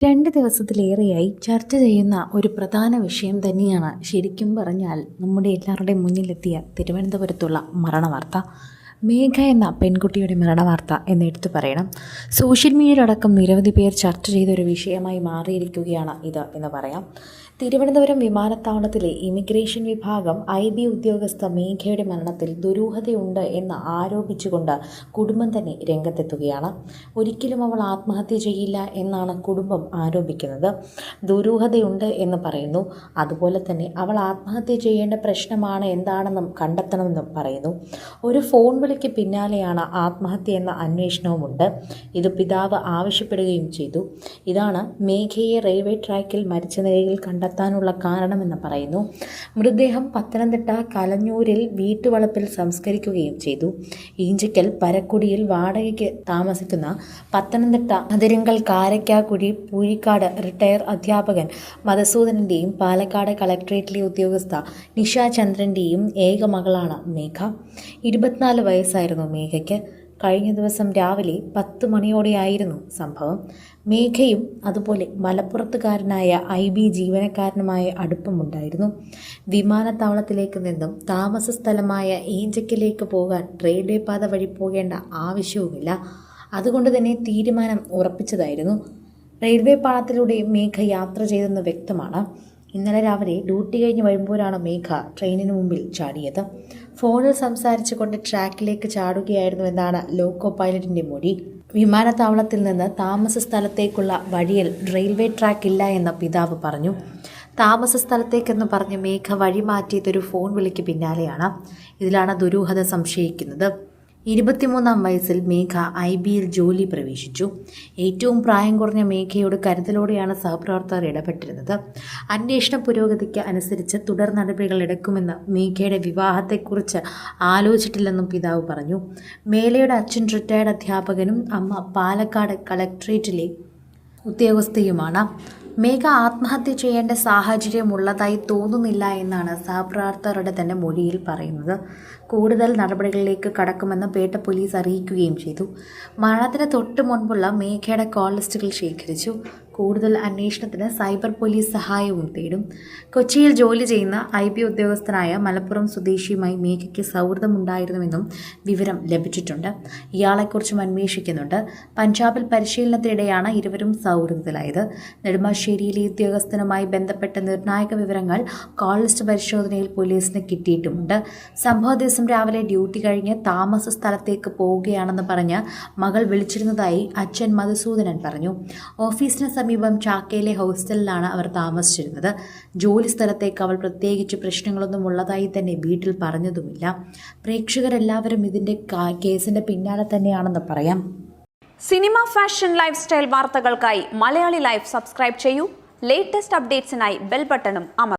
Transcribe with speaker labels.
Speaker 1: രണ്ട് ദിവസത്തിലേറെയായി ചർച്ച ചെയ്യുന്ന ഒരു പ്രധാന വിഷയം തന്നെയാണ് ശരിക്കും പറഞ്ഞാൽ നമ്മുടെ എല്ലാവരുടെയും മുന്നിലെത്തിയ തിരുവനന്തപുരത്തുള്ള മരണവാർത്ത. മേഘ എന്ന പെൺകുട്ടിയുടെ മരണവാർത്ത എന്ന് എടുത്തു പറയണം. സോഷ്യൽ മീഡിയയിലടക്കം നിരവധി പേർ ചർച്ച ചെയ്ത ഒരു വിഷയമായി മാറിയിരിക്കുകയാണ് ഇത് എന്ന് പറയാം. തിരുവനന്തപുരം വിമാനത്താവളത്തിലെ ഇമിഗ്രേഷൻ വിഭാഗം ഐ ബി ഉദ്യോഗസ്ഥ മേഘയുടെ മരണത്തിൽ ദുരൂഹതയുണ്ട് എന്ന് ആരോപിച്ചുകൊണ്ട് കുടുംബം തന്നെ രംഗത്തെത്തുകയാണ്. ഒരിക്കലും അവൾ ആത്മഹത്യ ചെയ്യില്ല എന്നാണ് കുടുംബം ആരോപിക്കുന്നത്. ദുരൂഹതയുണ്ട് എന്ന് പറയുന്നു. അതുപോലെ തന്നെ അവൾ ആത്മഹത്യ ചെയ്യേണ്ട പ്രശ്നമാണ് എന്താണെന്നും കണ്ടെത്തണമെന്നും പറയുന്നു. ഒരു ഫോൺ വിളിക്ക് പിന്നാലെയാണ് ആത്മഹത്യ എന്ന അന്വേഷണവുമുണ്ട്. ഇത് പിതാവ് ആവശ്യപ്പെടുകയും ചെയ്തു. ഇതാണ് മേഘയെ റെയിൽവേ ട്രാക്കിൽ മരിച്ച നിലയിൽ കണ്ടെത്താനുള്ള കാരണമെന്ന് പറയുന്നു. മൃതദേഹം പത്തനംതിട്ട കലഞ്ഞൂരിൽ വീട്ടുവളപ്പിൽ സംസ്കരിക്കുകയും ചെയ്തു. ഈഞ്ചക്കൽ പരക്കുടിയിൽ വാടകയ്ക്ക് താമസിക്കുന്ന പത്തനംതിട്ട അതിരങ്കൽ കാരക്കാക്കുഴി പൂഴിക്കാട് റിട്ടയർ അധ്യാപകൻ മധുസൂദനന്റെയും പാലക്കാട് കളക്ട്രേറ്റിലെ ഉദ്യോഗസ്ഥ നിഷ ചന്ദ്രന്റെയും ഏക മകളാണ് മേഘ. ഇരുപത്തിനാല് വയസ്സായിരുന്നു മേഘയ്ക്ക്. കഴിഞ്ഞ ദിവസം രാവിലെ പത്ത് മണിയോടെയായിരുന്നു സംഭവം. മേഘയും അതുപോലെ മലപ്പുറത്തുകാരനായ ഐ ബി ജീവനക്കാരനുമായ അടുപ്പമുണ്ടായിരുന്നു വിമാനത്താവളത്തിലേക്ക് നിന്നും താമസ സ്ഥലമായ ഏഞ്ചക്കിലേക്ക് പോകാൻ റെയിൽവേ പാത വഴി പോകേണ്ട ആവശ്യവുമില്ല. അതുകൊണ്ട് തന്നെ തീരുമാനം ഉറപ്പിച്ചതായിരുന്നു. റെയിൽവേ പാളത്തിലൂടെ മേഘ യാത്ര ചെയ്തെന്ന് വ്യക്തമാണ്. ഇന്നലെ രാവിലെ ഡ്യൂട്ടി കഴിഞ്ഞ് വരുമ്പോഴാണ് മേഘ ട്രെയിനിന് മുമ്പിൽ ചാടിയത്. ഫോണിൽ സംസാരിച്ചുകൊണ്ട് ട്രാക്കിലേക്ക് ചാടുകയായിരുന്നു എന്നാണ് ലോക്കോ പൈലറ്റിന്റെ മൊഴി. വിമാനത്താവളത്തിൽ നിന്ന് താമസ സ്ഥലത്തേക്കുള്ള വഴിയിൽ റെയിൽവേ ട്രാക്ക് ഇല്ല എന്ന പിതാവ് പറഞ്ഞു. താമസ സ്ഥലത്തേക്കെന്ന് പറഞ്ഞ് മേഘ വഴി മാറ്റിയതൊരു ഫോൺ വിളിക്ക് പിന്നാലെയാണ്. ഇതിലാണ് ദുരൂഹത സംശയിക്കുന്നത്. ഇരുപത്തിമൂന്നാം വയസ്സിൽ മേഘ ഐ ബിയിൽ ജോലി പ്രവേശിച്ചു. ഏറ്റവും പ്രായം കുറഞ്ഞ മേഘയോട് കരുതലോടെയാണ് സഹപ്രവർത്തകർ ഇടപെട്ടിരുന്നത്. അന്വേഷണ പുരോഗതിക്ക് അനുസരിച്ച് തുടർ നടപടികൾ എടുക്കുമെന്ന് മേഘയുടെ വിവാഹത്തെക്കുറിച്ച് ആലോചിച്ചിട്ടില്ലെന്നും പിതാവ് പറഞ്ഞു. മേലയുടെ അച്ഛൻ റിട്ടയർഡ് അധ്യാപകനും അമ്മ പാലക്കാട് കളക്ട്രേറ്റിലെ ഉദ്യോഗസ്ഥയുമാണ്. മേഘ ആത്മഹത്യ ചെയ്യേണ്ട സാഹചര്യമുള്ളതായി തോന്നുന്നില്ല എന്നാണ് സഹപ്രവർത്തകരുടെ തന്നെ മൊഴിയിൽ പറയുന്നത്. കൂടുതൽ നടപടികളിലേക്ക് കടക്കുമെന്ന് പേട്ട പോലീസ് അറിയിക്കുകയും ചെയ്തു. മരണത്തിന് തൊട്ട് മുൻപുള്ള മേഘയുടെ കോൾ ലിസ്റ്റുകൾ ശേഖരിച്ചു. കൂടുതൽ അന്വേഷണത്തിന് സൈബർ പോലീസ് സഹായവും തേടും. കൊച്ചിയിൽ ജോലി ചെയ്യുന്ന ഐ ബി ഉദ്യോഗസ്ഥനായ മലപ്പുറം സ്വദേശിയുമായി മേഘയ്ക്ക് സൗഹൃദമുണ്ടായിരുന്നുവെന്നും വിവരം ലഭിച്ചിട്ടുണ്ട്. ഇയാളെക്കുറിച്ചും അന്വേഷിക്കുന്നുണ്ട്. പഞ്ചാബിൽ പരിശീലനത്തിനിടെയാണ് ഇരുവരും സൗഹൃദത്തിലായത്. നെടുമ്പാശ്ശേരിയിലെ ഉദ്യോഗസ്ഥനുമായി ബന്ധപ്പെട്ട നിർണായക വിവരങ്ങൾ കോൾ ലിസ്റ്റ് പരിശോധനയിൽ പോലീസിന് കിട്ടിയിട്ടുമുണ്ട്. സംഭവ ദിവസം രാവിലെ ഡ്യൂട്ടി കഴിഞ്ഞ് താമസ സ്ഥലത്തേക്ക് പോവുകയാണെന്ന് പറഞ്ഞ് മകൾ വിളിച്ചിരുന്നതായി അച്ഛൻ മധുസൂദനൻ പറഞ്ഞു. ഓഫീസിന് സമീപം ചാക്കയിലെ ഹോസ്റ്റലിലാണ് അവർ താമസിച്ചിരുന്നത്. ജോലി സ്ഥലത്തേക്ക് അവൾ പ്രത്യേകിച്ച് പ്രശ്നങ്ങളൊന്നും ഉള്ളതായി തന്നെ വീട്ടിൽ പറഞ്ഞതുമില്ല. പ്രേക്ഷകരെല്ലാവരും ഇതിന്റെ കേസിന്റെ പിന്നാലെ തന്നെയാണെന്ന് പറയാം.
Speaker 2: സിനിമ ഫാഷൻ ലൈഫ് സ്റ്റൈൽ വാർത്തകൾക്കായി മലയാളി ലൈഫ് സബ്സ്ക്രൈബ് ചെയ്യൂ. ലേറ്റസ്റ്റ് അപ്ഡേറ്റ്സിനായി ബെൽ ബട്ടണും അമർ